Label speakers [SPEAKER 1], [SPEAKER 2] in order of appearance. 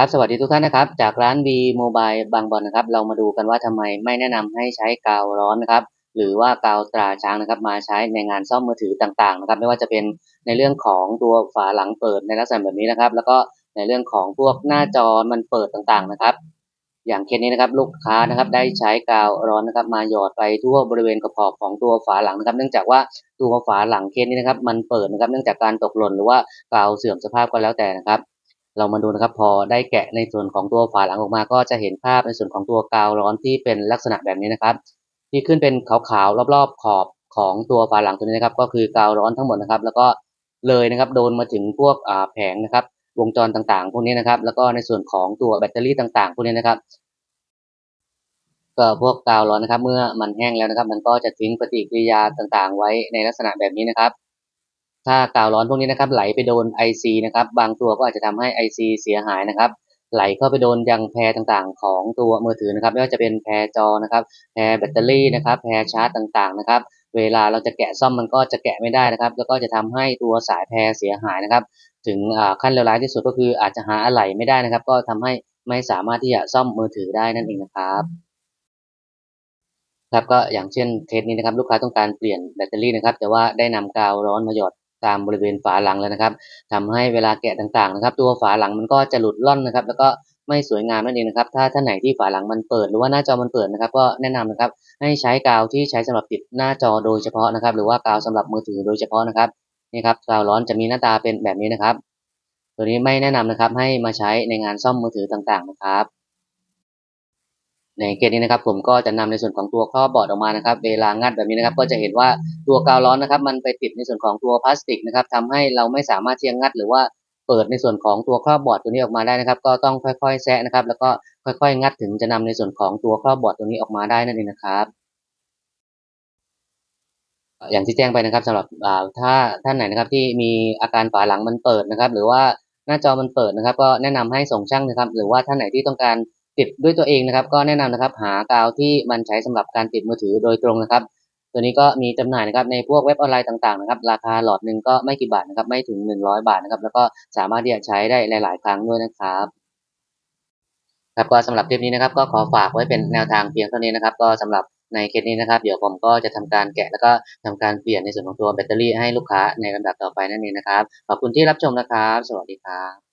[SPEAKER 1] ครับ สวัสดีทุกท่านนะครับ จากร้าน V Mobile บางบอนนะครับ เรามาดูกันว่าทำไมไม่แนะนำให้ใช้กาวร้อนนะครับ หรือว่ากาวตราช้างนะครับ มาใช้ในงานซ่อมมือถือต่างๆนะครับ ไม่ว่าจะเป็นในเรื่องของตัวฝาหลังเปิดในลักษณะแบบนี้นะครับ แล้วก็ในเรื่องของพวกหน้าจอมันเปิดต่างๆนะครับ อย่างเคสนี้นะครับลูกค้านะครับได้ใช้กาวร้อนนะครับ มาหยอดไปทั่วบริเวณกระขอบของตัวฝาหลังนะครับ เนื่องจากว่าตัวฝาหลังเคสนี้นะครับ มันเปิดนะครับ เนื่องจากการตกหล่นหรือว่ากาวเสื่อมสภาพก็แล้วแต่นะครับ เรามาดูนะครับพอได้แกะในส่วนของตัวฝาหลังออกมา ก็จะเห็นภาพในส่วนของตัวกาวร้อนที่เป็นลักษณะแบบนี้นะครับ ที่ขึ้นเป็นขาวๆรอบๆขอบของตัวฝาหลังตัวนี้นะครับ ก็คือกาวร้อนทั้งหมดนะครับ แล้วก็เลยนะครับโดนมาถึงพวกแผงนะครับ วงจรต่างๆ พวกนี้นะครับ แล้วก็ในส่วนของตัวแบตเตอรี่ต่างๆ พวกนี้นะครับก็พวกกาวร้อนนะครับ เมื่อมันแห้งแล้วนะครับ มันก็จะทิ้งปฏิกิริยาต่างๆ ไว้ในลักษณะแบบนี้นะครับ ถ้ากาวร้อนพวกนี้นะครับไหลไปโดน IC นะครับบางตัวก็อาจจะทำให้ IC เสียหายนะครับไหลเข้าไปโดนยังแพรต่างๆ ของตัวมือถือนะครับไม่ว่าจะเป็นแพรจอนะครับแพรแบตเตอรี่นะครับแพรชาร์จต่างๆนะครับเวลาเราจะแกะซ่อมมันก็จะแกะไม่ได้นะครับ แล้วก็จะทำให้ตัวสายแพรเสียหายนะครับ ถึงขั้นเลวร้ายที่สุดก็คืออาจจะหาอะไหล่ไม่ได้นะครับ ก็ทำให้ไม่สามารถที่จะซ่อมมือถือได้นั่นเองนะครับครับก็อย่างเช่นเคสนี้นะครับลูกค้าต้องการเปลี่ยนแบตเตอรี่นะครับ แต่ว่าได้นำกาวร้อนมาหยอด ตามบริเวณฝาหลังแล้วนะครับทำให้เวลาแกะต่างๆนะครับ ตัวฝาหลังมันก็จะหลุดล่อนนะครับ แล้วก็ไม่สวยงามนั่นเองนะครับ ถ้าท่านไหนที่ฝาหลังมันเปิดหรือว่าหน้าจอมันเปิดนะครับ ก็แนะนำนะครับ ให้ใช้กาวที่ใช้สำหรับติดหน้าจอโดยเฉพาะนะครับ หรือว่ากาวสำหรับมือถือโดยเฉพาะนะครับนี่ครับกาวร้อนจะมีหน้าตาเป็นแบบนี้นะครับ ตัวนี้ไม่แนะนำนะครับให้มาใช้ในงานซ่อมมือถือต่างๆนะครับ ในเกณฑ์นี้นะครับผมก็จะนำในส่วนของตัวครอบบอร์ดออกมานะครับ เวลางัดแบบนี้นะครับ ก็จะเห็นว่าตัวกาวร้อนนะครับ มันไปติดในส่วนของตัวพลาสติกนะครับทำให้เราไม่สามารถที่จะงัดหรือว่าเปิดในส่วนของตัวครอบบอร์ดตัวนี้ออกมาได้นะครับ ก็ต้องค่อยๆแซะนะครับ แล้วก็ค่อยๆ งัดถึงจะนำในส่วนของตัวครอบบอร์ดตัวนี้ออกมาได้นั่นเองนะครับ อย่างที่แจ้งไปนะครับสำหรับถ้าท่านไหนนะครับที่มีอาการฝาหลังมันเปิดนะครับ หรือว่าหน้าจอมันเปิดนะครับ ก็แนะนำให้ส่งช่างนะครับ หรือว่าท่านไหนที่ต้องการ ติดด้วยตัวเองนะครับ ก็แนะนำนะครับ หากาวที่มันใช้สำหรับการติดมือถือโดยตรงนะครับ ตัวนี้ก็มีจำหน่ายนะครับในพวกเว็บออนไลน์ต่างๆนะครับราคาหลอดหนึ่งก็ไม่กี่บาทนะครับไม่ถึง 100 บาทนะครับแล้วก็สามารถที่จะใช้ได้หลาย ๆ ครั้งด้วยนะครับครับก็สำหรับคลิปนี้นะครับ ก็ขอฝากไว้เป็นแนวทางเพียงเท่านี้นะครับ ก็สำหรับในเคสนี้นะครับ เดี๋ยวผมก็จะทำการแกะแล้วก็ทำการเปลี่ยนในส่วนของตัวแบตเตอรี่ให้ลูกค้าในลำดับต่อไปนั่นเองนะครับ ขอบคุณที่รับชมนะครับ สวัสดีครับ